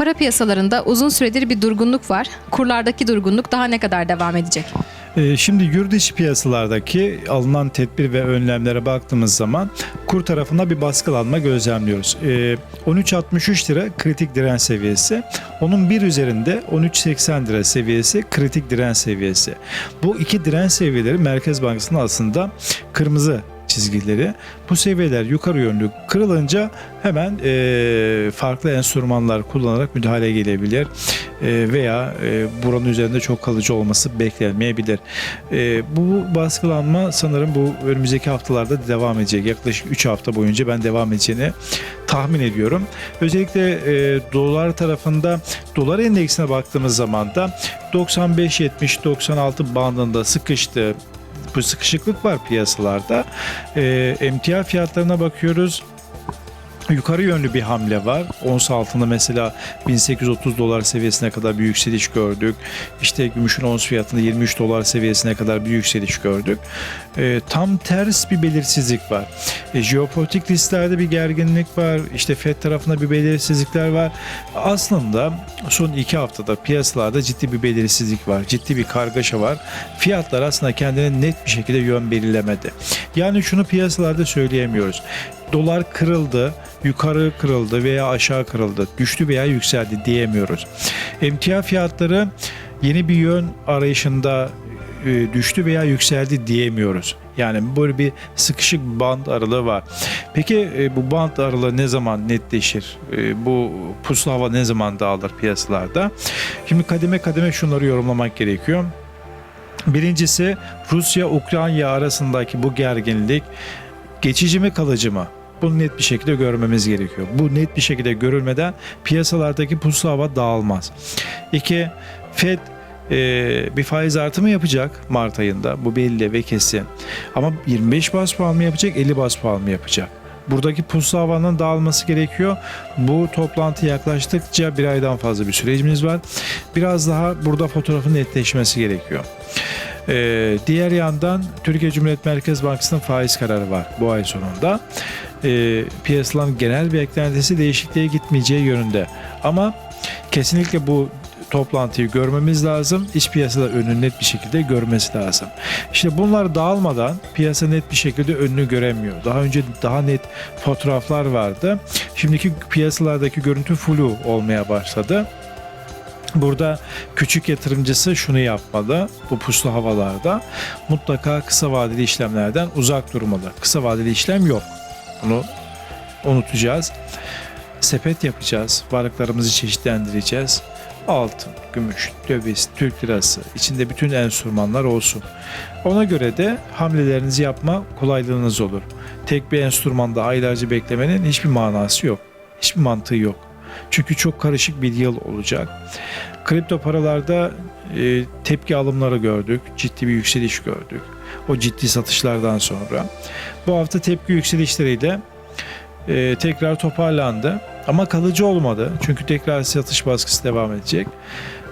Para piyasalarında uzun süredir bir durgunluk var. Kurlardaki durgunluk daha ne kadar devam edecek? Ee, Şimdi yurt dışı piyasalardaki alınan tedbir ve önlemlere baktığımız zaman kur tarafında bir baskılanma gözlemliyoruz. Ee, 13.63 lira kritik direnç seviyesi. Onun bir üzerinde 13.80 lira seviyesi kritik direnç seviyesi. Bu iki direnç seviyeleri Merkez Bankası'nın aslında kırmızı çizgileri. Bu seviyeler yukarı yönlü kırılınca hemen e, farklı enstrümanlar kullanarak müdahale gelebilir E, veya e, buranın üzerinde çok kalıcı olması beklenmeyebilir. E, bu baskılanma sanırım bu önümüzdeki haftalarda devam edecek. Yaklaşık 3 hafta boyunca ben devam edeceğini tahmin ediyorum. Özellikle e, dolar tarafında dolar endeksine baktığımız zaman da 95-70-96 bandında sıkıştı bu sıkışıklık var piyasalarda. E, emtia fiyatlarına bakıyoruz. Yukarı yönlü bir hamle var. Ons altında mesela 1830 dolar seviyesine kadar bir yükseliş gördük. İşte gümüşün ons fiyatında 23 dolar seviyesine kadar bir yükseliş gördük. E, tam ters bir belirsizlik var. E, jeopolitik risklerde bir gerginlik var. İşte FED tarafında bir belirsizlikler var. Aslında son iki haftada piyasalarda ciddi bir belirsizlik var. Ciddi bir kargaşa var. Fiyatlar aslında kendine net bir şekilde yön belirlemedi. Yani şunu piyasalarda söyleyemiyoruz. Dolar kırıldı, yukarı kırıldı veya aşağı kırıldı, düştü veya yükseldi diyemiyoruz. Emtia fiyatları yeni bir yön arayışında e, düştü veya yükseldi diyemiyoruz. Yani böyle bir sıkışık band aralığı var. Peki e, bu band aralığı ne zaman netleşir? E, bu puslu hava ne zaman dağılır piyasalarda? Şimdi kademe kademe şunları yorumlamak gerekiyor. Birincisi Rusya-Ukrayna arasındaki bu gerginlik geçici mi kalıcı mı? Bunu net bir şekilde görmemiz gerekiyor. Bu net bir şekilde görülmeden piyasalardaki puslu hava dağılmaz. İki, FED e, bir faiz artımı yapacak Mart ayında. Bu belli ve kesin. Ama 25 bas puan mı yapacak, 50 bas puan mı yapacak? Buradaki puslu havanın dağılması gerekiyor. Bu toplantı yaklaştıkça bir aydan fazla bir sürecimiz var. Biraz daha burada fotoğrafın netleşmesi gerekiyor. Ee, diğer yandan Türkiye Cumhuriyet Merkez Bankası'nın faiz kararı var bu ay sonunda. Ee, piyasaların genel beklentisi değişikliğe gitmeyeceği yönünde. Ama kesinlikle bu toplantıyı görmemiz lazım. İç piyasada önünü net bir şekilde görmesi lazım. İşte bunlar dağılmadan piyasa net bir şekilde önünü göremiyor. Daha önce daha net fotoğraflar vardı. Şimdiki piyasalardaki görüntü flu olmaya başladı. Burada küçük yatırımcısı şunu yapmalı bu puslu havalarda mutlaka kısa vadeli işlemlerden uzak durmalı. Kısa vadeli işlem yok. Bunu unutacağız. Sepet yapacağız. Varlıklarımızı çeşitlendireceğiz. Altın, gümüş, döviz, Türk lirası içinde bütün enstrümanlar olsun. Ona göre de hamlelerinizi yapma kolaylığınız olur. Tek bir enstrümanda aylarca beklemenin hiçbir manası yok. Hiçbir mantığı yok. Çünkü çok karışık bir yıl olacak. Kripto paralarda e, tepki alımları gördük. Ciddi bir yükseliş gördük. O ciddi satışlardan sonra. Bu hafta tepki yükselişleriyle e, tekrar toparlandı. Ama kalıcı olmadı. Çünkü tekrar satış baskısı devam edecek.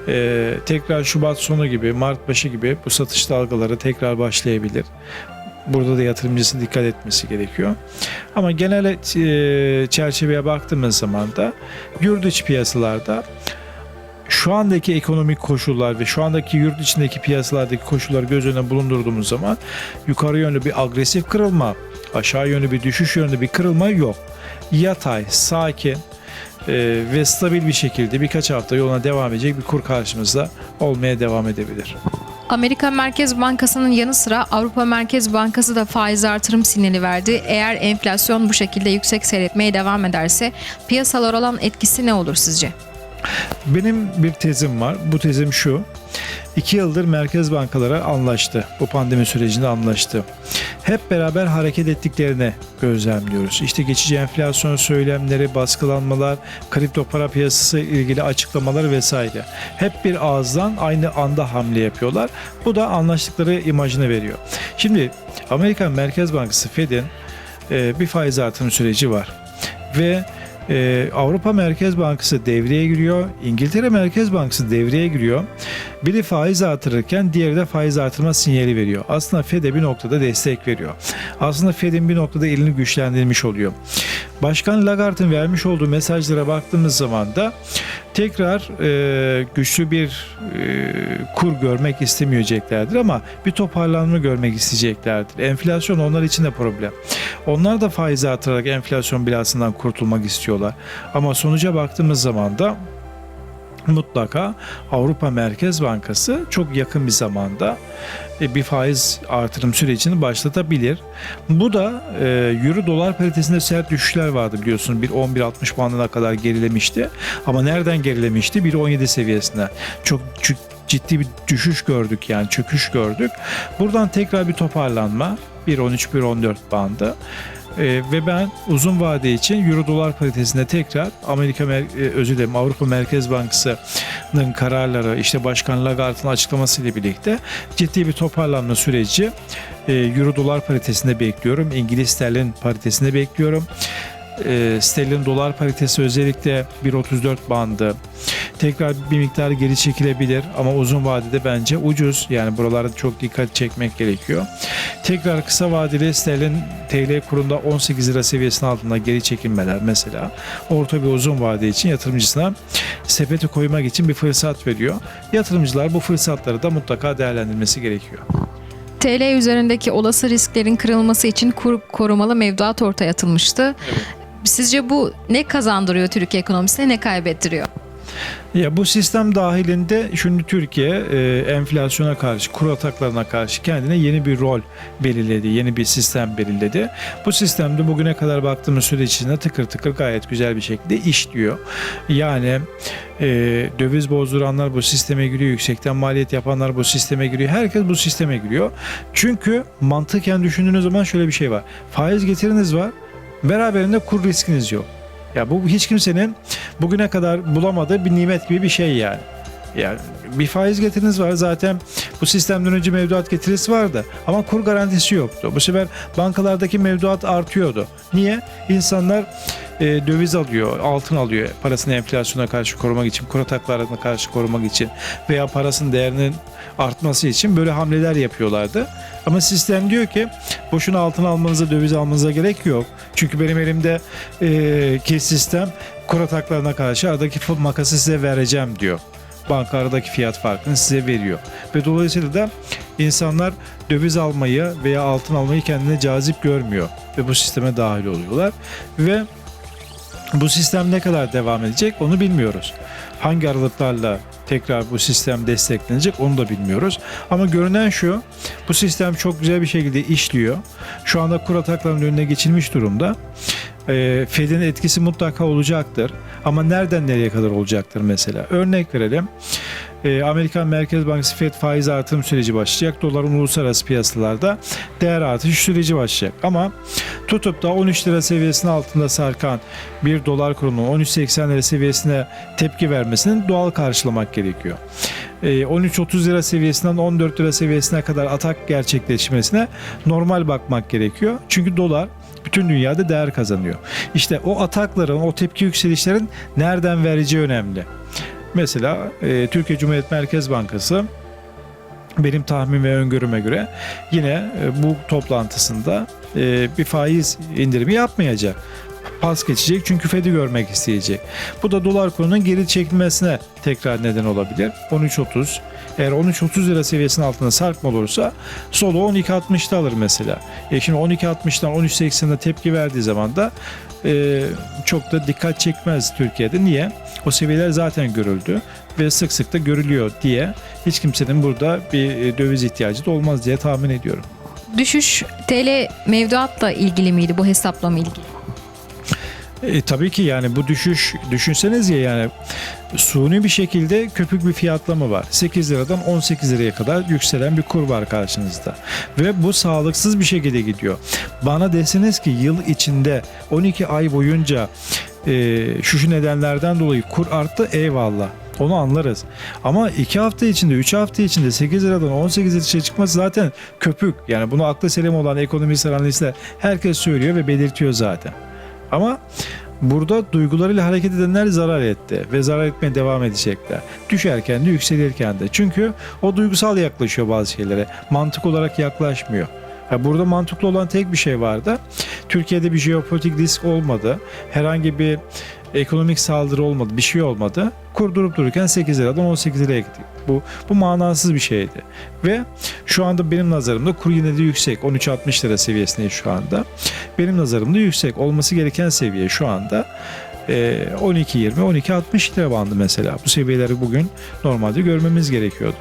E, tekrar Şubat sonu gibi, Mart başı gibi bu satış dalgaları tekrar başlayabilir. Burada da yatırımcısı dikkat etmesi gerekiyor. Ama genel e, çerçeveye baktığımız zaman da yurt içi piyasalarda şu andaki ekonomik koşullar ve şu andaki yurt içindeki piyasalardaki koşulları göz önüne bulundurduğumuz zaman yukarı yönlü bir agresif kırılma, aşağı yönlü bir düşüş yönlü bir kırılma yok. Yatay, sakin e, ve stabil bir şekilde birkaç hafta yoluna devam edecek bir kur karşımızda olmaya devam edebilir. Amerika Merkez Bankası'nın yanı sıra Avrupa Merkez Bankası da faiz artırım sinyali verdi. Eğer enflasyon bu şekilde yüksek seyretmeye devam ederse piyasalar olan etkisi ne olur sizce? Benim bir tezim var. Bu tezim şu. İki yıldır merkez bankaları anlaştı. Bu pandemi sürecinde anlaştı. Hep beraber hareket ettiklerini gözlemliyoruz. İşte geçici enflasyon söylemleri, baskılanmalar, kripto para piyasası ilgili açıklamalar vesaire. Hep bir ağızdan aynı anda hamle yapıyorlar. Bu da anlaştıkları imajını veriyor. Şimdi Amerikan Merkez Bankası Fed'in e, bir faiz artırım süreci var. Ve ee, Avrupa Merkez Bankası devreye giriyor. İngiltere Merkez Bankası devreye giriyor. Biri faiz artırırken diğeri de faiz artırma sinyali veriyor. Aslında Fed'e bir noktada destek veriyor. Aslında Fed'in bir noktada elini güçlendirmiş oluyor. Başkan Lagarde'ın vermiş olduğu mesajlara baktığımız zaman da tekrar e, güçlü bir e, kur görmek istemeyeceklerdir ama bir toparlanma görmek isteyeceklerdir. Enflasyon onlar için de problem. Onlar da faizi artırarak enflasyon belasından kurtulmak istiyorlar. Ama sonuca baktığımız zaman da mutlaka Avrupa Merkez Bankası çok yakın bir zamanda e, bir faiz artırım sürecini başlatabilir. Bu da e, euro dolar paritesinde sert düşüşler vardı biliyorsun. Bir 11.60 bandına kadar gerilemişti. Ama nereden gerilemişti? Bir 17 seviyesine. Çok ciddi bir düşüş gördük yani çöküş gördük. Buradan tekrar bir toparlanma. 1.13 1.14 bandı. Ee, ve ben uzun vade için Euro dolar paritesinde tekrar Amerika Mer- e, özür dilerim Avrupa Merkez Bankası'nın kararları işte Başkan Lagarde'ın açıklamasıyla birlikte ciddi bir toparlanma süreci e, Euro dolar paritesinde bekliyorum. İngiliz sterlin paritesinde bekliyorum. E, sterlin dolar paritesi özellikle 1.34 bandı tekrar bir miktar geri çekilebilir ama uzun vadede bence ucuz. Yani buralarda çok dikkat çekmek gerekiyor. Tekrar kısa vadeli sterlin TL kurunda 18 lira seviyesinin altında geri çekilmeler mesela orta ve uzun vade için yatırımcısına sepete koymak için bir fırsat veriyor. Yatırımcılar bu fırsatları da mutlaka değerlendirmesi gerekiyor. TL üzerindeki olası risklerin kırılması için kur korumalı mevduat ortaya atılmıştı. Sizce bu ne kazandırıyor Türkiye ekonomisine, ne kaybettiriyor? Ya bu sistem dahilinde şimdi Türkiye e, enflasyona karşı, kur ataklarına karşı kendine yeni bir rol belirledi, yeni bir sistem belirledi. Bu sistemde bugüne kadar baktığımız süreç içinde tıkır tıkır gayet güzel bir şekilde işliyor. Yani e, döviz bozduranlar bu sisteme giriyor, yüksekten maliyet yapanlar bu sisteme giriyor, herkes bu sisteme giriyor. Çünkü mantıken düşündüğünüz zaman şöyle bir şey var. Faiz getiriniz var, beraberinde kur riskiniz yok. Ya bu hiç kimsenin bugüne kadar bulamadığı bir nimet gibi bir şey yani. Yani bir faiz getiriniz var zaten bu sistemden önce mevduat getirisi vardı ama kur garantisi yoktu. Bu sefer bankalardaki mevduat artıyordu. Niye? İnsanlar e, döviz alıyor, altın alıyor parasını enflasyona karşı korumak için, kur ataklarına karşı korumak için veya parasının değerinin artması için böyle hamleler yapıyorlardı. Ama sistem diyor ki boşuna altın almanıza, döviz almanıza gerek yok. Çünkü benim elimde e, ki sistem kur ataklarına karşı aradaki makası size vereceğim diyor. Banka aradaki fiyat farkını size veriyor. Ve dolayısıyla da insanlar döviz almayı veya altın almayı kendine cazip görmüyor. Ve bu sisteme dahil oluyorlar. Ve bu sistem ne kadar devam edecek onu bilmiyoruz. Hangi aralıklarla tekrar bu sistem desteklenecek onu da bilmiyoruz. Ama görünen şu, bu sistem çok güzel bir şekilde işliyor. Şu anda kur ataklarının önüne geçilmiş durumda. Ee, Fed'in etkisi mutlaka olacaktır. Ama nereden nereye kadar olacaktır mesela? Örnek verelim. Ee, Amerikan Merkez Bankası Fed faiz artırım süreci başlayacak. Doların uluslararası piyasalarda değer artış süreci başlayacak. Ama tutup da 13 lira seviyesinin altında sarkan bir dolar kurunun 13.80 lira seviyesine tepki vermesinin doğal karşılamak gerekiyor. Ee, 13.30 lira seviyesinden 14 lira seviyesine kadar atak gerçekleşmesine normal bakmak gerekiyor. Çünkü dolar bütün dünyada değer kazanıyor. İşte o atakların, o tepki yükselişlerin nereden vereceği önemli. Mesela e, Türkiye Cumhuriyet Merkez Bankası benim tahmin ve öngörüme göre yine e, bu toplantısında e, bir faiz indirimi yapmayacak. Pas geçecek çünkü Fed'i görmek isteyecek. Bu da dolar kurunun geri çekilmesine tekrar neden olabilir. 13.30 eğer 13.30 lira seviyesinin altında sarkma olursa solu 12.60'da alır mesela. E şimdi 12.60'dan 13.80'de tepki verdiği zaman da e, çok da dikkat çekmez Türkiye'de. Niye? O seviyeler zaten görüldü ve sık sık da görülüyor diye hiç kimsenin burada bir e, döviz ihtiyacı da olmaz diye tahmin ediyorum. Düşüş TL mevduatla ilgili miydi bu hesaplama ilgili? E, tabii ki yani bu düşüş düşünseniz ya yani suni bir şekilde köpük bir fiyatlama var. 8 liradan 18 liraya kadar yükselen bir kur var karşınızda. Ve bu sağlıksız bir şekilde gidiyor. Bana deseniz ki yıl içinde 12 ay boyunca e, şu şu nedenlerden dolayı kur arttı eyvallah. Onu anlarız. Ama 2 hafta içinde, 3 hafta içinde 8 liradan 18 liraya çıkması zaten köpük. Yani bunu aklı selim olan ekonomistler, analistler herkes söylüyor ve belirtiyor zaten. Ama burada duygularıyla hareket edenler zarar etti ve zarar etmeye devam edecekler. Düşerken de yükselirken de. Çünkü o duygusal yaklaşıyor bazı şeylere. Mantık olarak yaklaşmıyor. Ya burada mantıklı olan tek bir şey vardı. Türkiye'de bir jeopolitik risk olmadı. Herhangi bir ekonomik saldırı olmadı. Bir şey olmadı. Kur durup dururken 8 liradan 18 liraya gittik. Bu, bu manasız bir şeydi. Ve şu anda benim nazarımda kur yine de yüksek. 13.60 lira seviyesindeyiz şu anda. Benim nazarımda yüksek. Olması gereken seviye şu anda e, 12.20 12.60 lira bandı mesela. Bu seviyeleri bugün normalde görmemiz gerekiyordu.